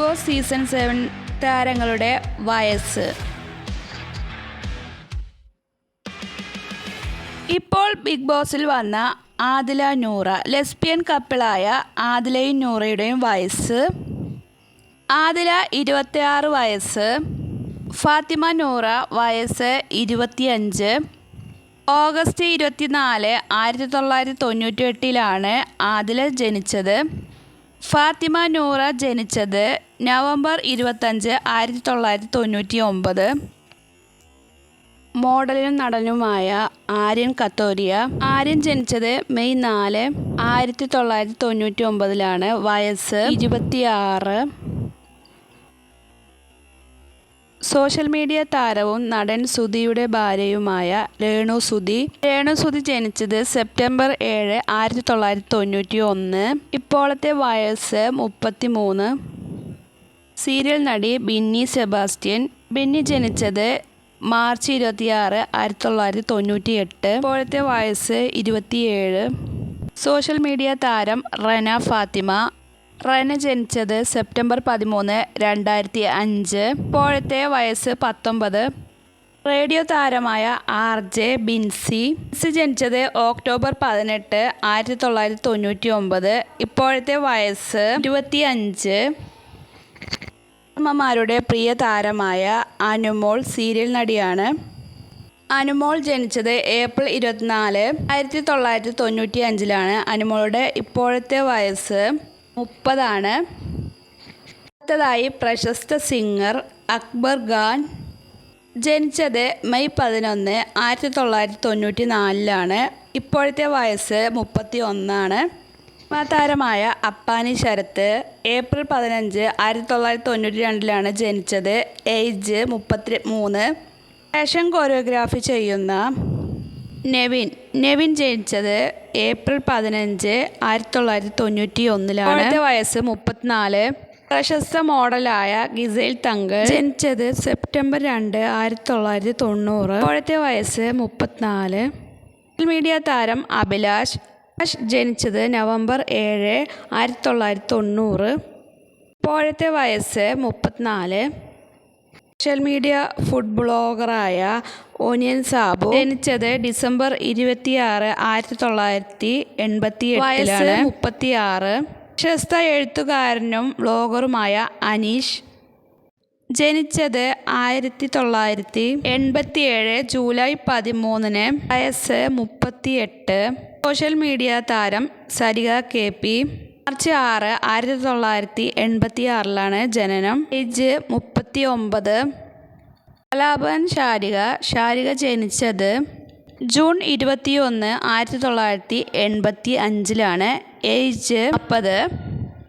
Boss season seven താരങ്ങളുടെ വയസ്സ്. ഇപ്പോൾ ബിഗ് ബോസിൽ വന്ന ആദില നൂറ ലെസ്ബിയൻ കപ്പിളായ ആദിലയും നൂറയുടെയും വയസ്സ്. ആദില ഇരുപത്തിയാറ് വയസ്സ് ഫാത്തിമ നൂറ വയസ്സ് ഇരുപത്തിയഞ്ച്. ഓഗസ്റ്റ് ഇരുപത്തിനാല് ആയിരത്തി തൊള്ളായിരത്തി തൊണ്ണൂറ്റി എട്ടിലാണ് ആദില ജനിച്ചത്. ഫാത്തിമ നൂറ ജനിച്ചത് നവംബർ ഇരുപത്തഞ്ച് ആയിരത്തി തൊള്ളായിരത്തി തൊണ്ണൂറ്റി ഒമ്പത്. മോഡലും നടനുമായ ആര്യൻ കത്തോരിയ ആര്യൻ ജനിച്ചത് മെയ് നാല് ആയിരത്തി തൊള്ളായിരത്തി തൊണ്ണൂറ്റി ഒമ്പതിലാണ്. വയസ്സ് ഇരുപത്തിയാറ്. സോഷ്യൽ മീഡിയ താരവും നടൻ സുധിയുടെ ഭാര്യയുമായ രേണു സുധി. രേണു സുധി ജനിച്ചത് സെപ്റ്റംബർ ഏഴ് ആയിരത്തി തൊള്ളായിരത്തി തൊണ്ണൂറ്റി ഒന്ന് ഇപ്പോഴത്തെ വയസ്സ് മുപ്പത്തി മൂന്ന് സീരിയൽ നടി ബിന്നി സെബാസ്റ്റ്യൻ. ബിന്നി ജനിച്ചത് മാർച്ച് ഇരുപത്തിയാറ് ആയിരത്തി തൊള്ളായിരത്തി തൊണ്ണൂറ്റി എട്ട് ഇപ്പോഴത്തെ വയസ്സ് ഇരുപത്തിയേഴ്. സോഷ്യൽ മീഡിയ താരം റന ഫാത്തിമ. റന ജനിച്ചത് സെപ്റ്റംബർ പതിമൂന്ന് രണ്ടായിരത്തി അഞ്ച്. ഇപ്പോഴത്തെ വയസ്സ് പത്തൊമ്പത്. റേഡിയോ താരമായ ആർ ജെ ബിൻസി. ബിൻസി ജനിച്ചത് ഒക്ടോബർ പതിനെട്ട് ആയിരത്തി തൊള്ളായിരത്തി തൊണ്ണൂറ്റി ഒമ്പത് ഇപ്പോഴത്തെ വയസ്സ് ഇരുപത്തി അഞ്ച് അമ്മമാരുടെ പ്രിയ താരമായ അനുമോൾ സീരിയൽ നടിയാണ്. അനുമോൾ ജനിച്ചത് ഏപ്രിൽ ഇരുപത്തിനാല് ആയിരത്തി തൊള്ളായിരത്തി തൊണ്ണൂറ്റി അഞ്ചിലാണ് അനുമോളുടെ ഇപ്പോഴത്തെ വയസ്സ് മുപ്പതാണ്. അടുത്തതായി പ്രശസ്ത സിംഗർ അക്ബർ ഖാൻ ജനിച്ചത് മെയ് പതിനൊന്ന് ആയിരത്തി തൊള്ളായിരത്തി തൊണ്ണൂറ്റി നാലിലാണ് ഇപ്പോഴത്തെ വയസ്സ് മുപ്പത്തി ഒന്നാണ് താരമായ അപ്പാനി ശരത്ത് ഏപ്രിൽ പതിനഞ്ച് ആയിരത്തി തൊള്ളായിരത്തി തൊണ്ണൂറ്റി രണ്ടിലാണ് ജനിച്ചത്. ഏജ് മുപ്പത്തി മൂന്ന് ഫാഷൻ കൊറിയോഗ്രാഫി ചെയ്യുന്ന നെവിൻ. നെവിൻ ജനിച്ചത് ഏപ്രിൽ പതിനഞ്ച് ആയിരത്തി തൊള്ളായിരത്തി തൊണ്ണൂറ്റി ഒന്നിലാണ് വയസ്സ് മുപ്പത്തിനാല്. പ്രശസ്ത മോഡലായ ഗിസേൽ തങ്ക് ജനിച്ചത് സെപ്റ്റംബർ രണ്ട് ആയിരത്തി തൊള്ളായിരത്തി തൊണ്ണൂറ് ഇപ്പോഴത്തെ വയസ്സ് മുപ്പത്തിനാല്. സോഷ്യൽ മീഡിയ താരം അഭിലാഷ്. അഭിലാഷ് ജനിച്ചത് നവംബർ ഏഴ് ആയിരത്തി തൊള്ളായിരത്തി തൊണ്ണൂറ് ഇപ്പോഴത്തെ വയസ്സ് മുപ്പത്തിനാല്. സോഷ്യൽ മീഡിയ ഫുഡ് ബ്ലോഗറായ ഓനിയൻ സാബു ജനിച്ചത് ഡിസംബർ ഇരുപത്തിയാറ് ആയിരത്തി തൊള്ളായിരത്തി എൺപത്തി വയസ്സ് മുപ്പത്തിയാറ്. പ്രശസ്ത എഴുത്തുകാരനും ബ്ലോഗറുമായ അനീഷ് ജനിച്ചത് ആയിരത്തി തൊള്ളായിരത്തി എൺപത്തിയേഴ് ജൂലൈ പതിമൂന്നിന്. വയസ്സ് മുപ്പത്തിയെട്ട്. സോഷ്യൽ മീഡിയ താരം സരിക കെ പി. മാർച്ച് ആറ് ആയിരത്തി തൊള്ളായിരത്തി എൺപത്തി ആറിലാണ് ജനനം. ഏജ് മുപ്പത്തി ഒമ്പത് കലാപൻ ശാരിക. ശാരിക ജനിച്ചത് ജൂൺ ഇരുപത്തിയൊന്ന് ആയിരത്തി തൊള്ളായിരത്തി എൺപത്തി അഞ്ചിലാണ് ഏജ് മുപ്പത്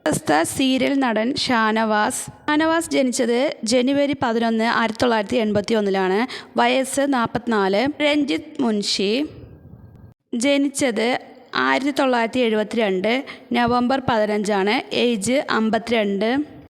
പ്രശസ്ത സീരിയൽ നടൻ ഷാനവാസ്. ഷാനവാസ് ജനിച്ചത് ജനുവരി പതിനൊന്ന് ആയിരത്തി തൊള്ളായിരത്തി എൺപത്തി ഒന്നിലാണ് വയസ്സ് നാൽപ്പത്തിനാല് രഞ്ജിത്ത് മുൻഷി ജനിച്ചത് ആയിരത്തി തൊള്ളായിരത്തി എഴുപത്തി രണ്ട് നവംബർ പതിനഞ്ചാണ് ഏജ് അമ്പത്തിരണ്ട്.